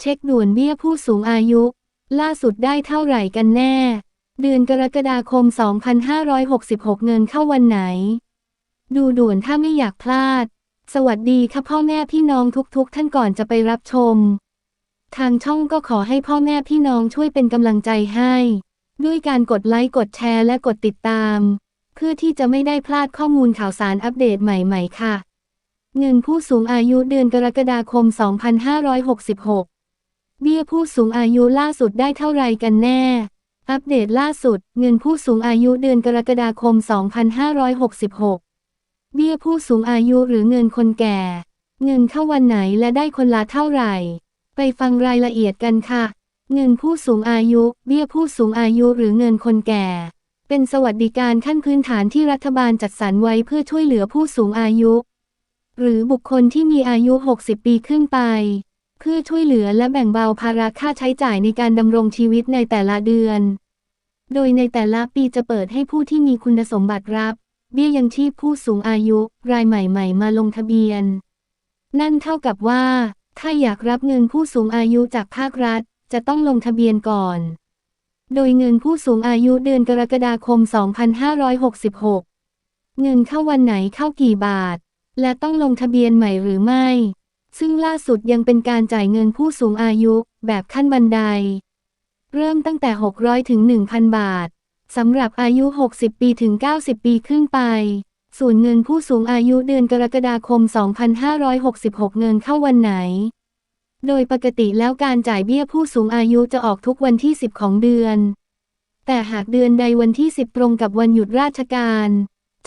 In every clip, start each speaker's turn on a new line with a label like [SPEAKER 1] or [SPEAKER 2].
[SPEAKER 1] เช็คด่วนเบี้ยผู้สูงอายุ ล่าสุดได้เท่าไหร่กันแน่ เดือนกรกฎาคม 2566 เงินเข้าวันไหน ดูด่วนถ้าไม่อยากพลาด สวัสดีค่ะพ่อแม่พี่น้องทุกๆ ท่านก่อนจะไปรับชม ทางช่องก็ขอให้พ่อแม่พี่น้องช่วยเป็นกำลังใจให้ ด้วยการกดไลค์กดแชร์และกดติดตาม เพื่อที่จะไม่ได้พลาดข้อมูลข่าวสารอัปเดตใหม่ ๆ ค่ะ เงินผู้สูงอายุเดือนกรกฎาคม 2566 เบี้ยผู้สูงอายุล่าสุดได้เท่าไรกันแน่ อัปเดตล่าสุด เงินผู้สูงอายุเดือนกรกฎาคม 2566 เบี้ยผู้สูงอายุหรือเงินคนแก่ เงินเข้าวันไหนและได้คนละเท่าไหร่ ไปฟังรายละเอียดกันค่ะ เงินผู้สูงอายุ เบี้ยผู้สูงอายุหรือเงินคนแก่ เป็นสวัสดิการขั้นพื้นฐานที่รัฐบาลจัดสรรไว้เพื่อช่วยเหลือผู้สูงอายุ หรือบุคคลที่มีอายุ 60 ปีขึ้นไป เพื่อช่วยเหลือและแบ่งเบาภาระค่าใช้จ่ายในการดำรงชีวิตในแต่ละเดือน โดยในแต่ละปีจะเปิดให้ผู้ที่มีคุณสมบัติรับ เบี้ยยังชีพผู้สูงอายุรายใหม่ ๆ มาลงทะเบียน นั่นเท่ากับว่า ถ้าอยากรับเงินผู้สูงอายุจากภาครัฐ จะต้องลงทะเบียนก่อน โดยเงินผู้สูงอายุเดือนกรกฎาคม 2566 เงินเข้าวันไหนเข้ากี่บาท และต้องลงทะเบียนใหม่หรือไม่ ซึ่งล่าสุดยังเป็นการจ่ายเงินผู้สูงอายุแบบขั้นบันได เริ่มตั้งแต่ 600 ถึง 1,000 บาทสำหรับอายุ 60 ปีถึง 90 ปีขึ้นไป ส่วนเงินผู้สูงอายุเดือนกรกฎาคม 2566 เงินเข้าวันไหน โดยปกติแล้วการจ่ายเบี้ยผู้สูงอายุจะออกทุกวันที่ 10 ของเดือน แต่หากเดือนใดวันที่ 10 ตรงกับวันหยุดราชการ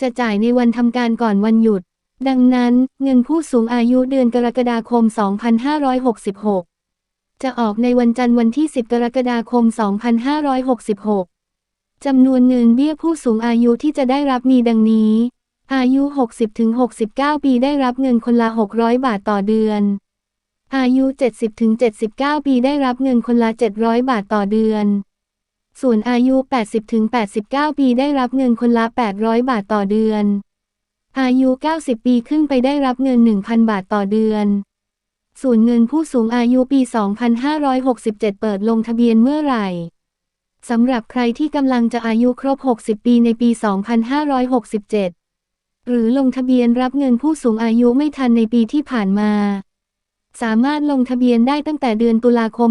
[SPEAKER 1] จะจ่ายในวันทำการก่อนวันหยุด ดังนั้นเงินผู้สูงอายุเดือนกรกฎาคม 2566 จะออกในวันจันทร์วันที่ 10 กรกฎาคม 2566 จำนวนเงินเบี้ยผู้สูงอายุที่จะได้รับมีดังนี้ อายุ 60-69 ปีได้รับเงินคนละ 600 บาทต่อเดือน อายุ 70-79 ปีได้รับเงินคนละ 700 บาทต่อเดือน ส่วนอายุ 80-89 ปีได้รับเงินคนละ 800 บาทต่อเดือน อายุ 90 ปีขึ้นไปได้รับเงิน 1,000 บาทต่อเดือน ส่วนเงินผู้สูงอายุปี 2567 เปิดลงทะเบียนเมื่อไหร่ สำหรับใครที่กำลังจะอายุครบ 60 ปีในปี 2567 หรือลงทะเบียนรับเงินผู้สูงอายุไม่ทันในปีที่ผ่านมา สามารถลงทะเบียนได้ตั้งแต่เดือนตุลาคม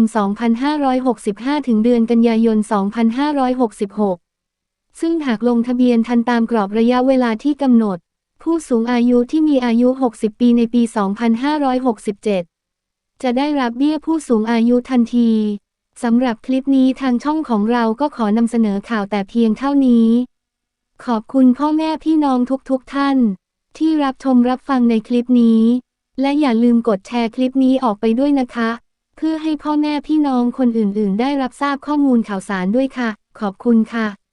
[SPEAKER 1] 2565 ถึงเดือนกันยายน 2566 ซึ่งหากลงทะเบียนทันตามกรอบระยะเวลาที่กำหนด ผู้สูงอายุที่มีอายุ 60 ปีในปี 2567 จะได้รับเบี้ยผู้สูงอายุทันทีสำหรับคลิปนี้ทางช่องของเราก็ขอนำเสนอข่าวแต่เพียงเท่านี้ ขอบคุณพ่อแม่พี่น้องทุกๆทท่าน ที่รับชมรับฟังในคลิปนี้ และอย่าลืมกดแชร์คลิปนี้ออกไปด้วยนะคะ เพื่อให้พ่อแม่พี่น้องคนอื่นๆ ได้รับทราบข้อมูลข่าวสารด้วยค่ะ ขอบคุณค่ะ